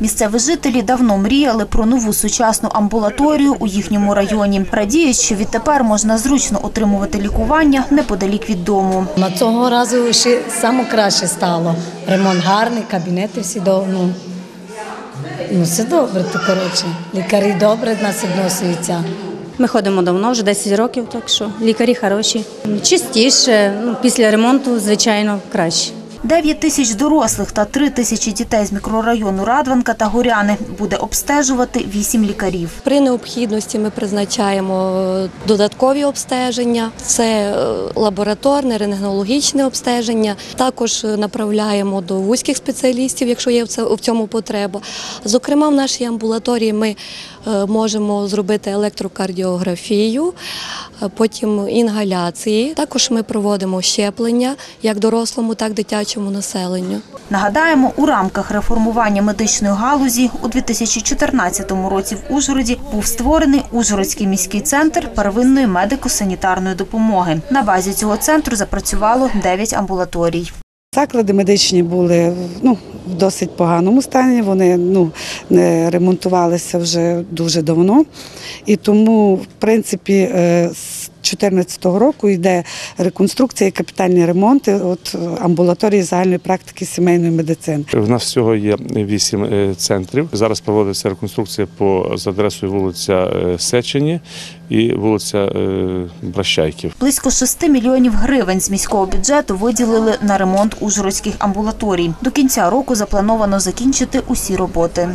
Місцеві жителі давно мріяли про нову сучасну амбулаторію у їхньому районі. Радіють, що відтепер можна зручно отримувати лікування неподалік від дому. На цього разу ще саме краще стало. Ремонт гарний, кабінети всі до ну, ну все добре, то коротше. Лікарі добре нас відносяться. Ми ходимо давно, вже 10 років, так що лікарі хороші. Чистіше, ну, після ремонту, звичайно, краще. 9 тисяч дорослих та 3 тисячі дітей з мікрорайону Радванка та Горяни буде обстежувати 8 лікарів. При необхідності ми призначаємо е, додаткові обстеження, це е, лабораторне, рентгенологічне обстеження. Також е, направляємо до вузьких спеціалістів, якщо є в цьому потреба. Зокрема, в нашій амбулаторії ми можемо зробити електрокардіографію, потім інгаляції. Також ми проводимо щеплення як дорослому, так і дитячому населенню. Нагадаємо, у рамках реформування медичної галузі у 2014 році в Ужгороді був створений Ужгородський міський центр первинної медико-санітарної допомоги. На базі цього центру запрацювало 9 амбулаторій. Заклади медичні були ну, в досить поганому стані. Вони ну, не ремонтувалися вже дуже давно. І тому, в принципі, е, з 2014 року йде реконструкція і капітальні ремонти от, е, амбулаторії загальної практики сімейної медицини. У нас всього є вісім е, центрів. Зараз проводиться реконструкція по за адресою вулиця е, Сечені і вулиця Бращайків. Близько 6 мільйонів гривень з міського бюджету виділили на ремонт ужгородських амбулаторій. До кінця року заплановано закінчити усі роботи.